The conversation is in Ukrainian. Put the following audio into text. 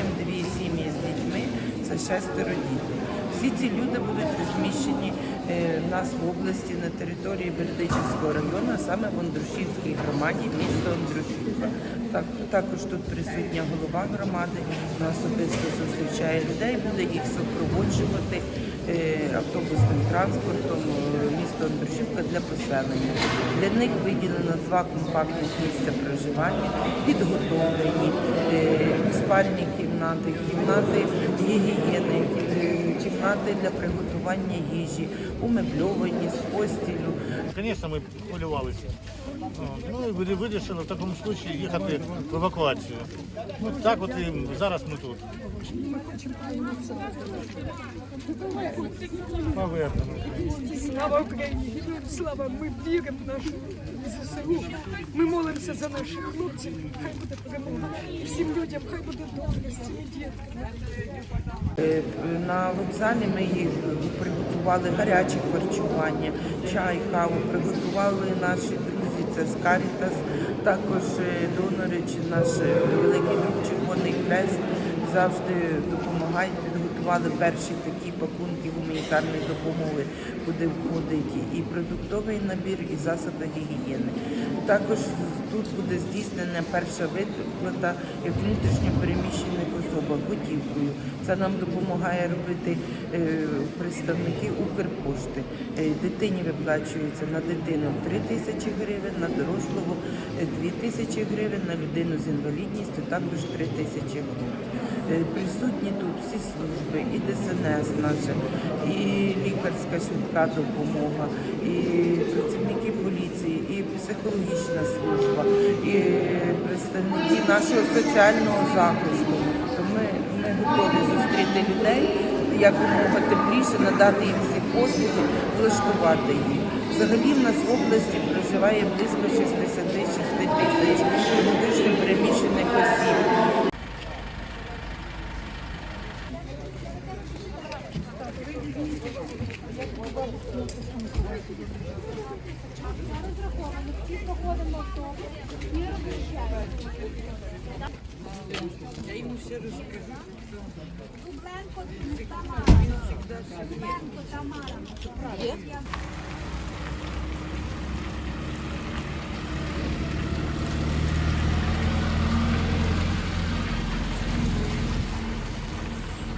зустрічаємо дві сім'ї з дітьми, це шестеро дітей. Всі ці люди будуть розміщені е, в нас в області на території Бердичівського району, саме в Андрушівській громаді міста Андрушівка. Так, також тут присутня голова громади, вона особисто зустрічає людей, буде їх супроводжувати е, автобусним транспортом е, місто Андрушівка для поселення. Для них виділено два компактних місця проживання, підготовлені спальні кімнати, кімнати гігієни, кімнати для приготування їжі, умебльовані з постілю. Звісно, ми хвилювалися. Ну і вирішили в такому випадку їхати в евакуацію. Ну так от і зараз ми тут. Повернемо. Слава Україні! Героям слава! Ми віримо в нашу ЗСУ. Ми молимося за наших хлопців. Хай буде перемога. Всім людям хай буде добре з цими дітками. На вокзалі ми їх приготували гаряче харчування, чай, каву, приготували наші друзі, це з Карітас, також е, донори, чи наш е, великий друг Червоний Хрест завжди допомагають, підготували перші такі пакунки гуманітарної допомоги, куди входить і продуктовий набір, і засоби гігієни. Також тут буде здійснена перша виплата як внутрішньо переміщених особах готівкою. Це нам допомагає робити е, представники Укрпошти. Е, Дитині виплачується на дитину 3 тисячі гривень, на дорослого 2 тисячі гривень, на людину з інвалідністю також 3 тисячі гривень. Е, Присутні тут всі служби, і ДСНС наша, і лікарська швидка допомога, і працівники поліції, і психологічна служба, представники нашого соціального захисту. Ми, ми готові зустріти людей якомога тепліше, надати їм всі послуги, влаштувати їх. Взагалі в нас в області проживає близько 66 тисяч внутрішньо переміщених осіб. Я йому ще розкажу. Купленко Тамара. Є?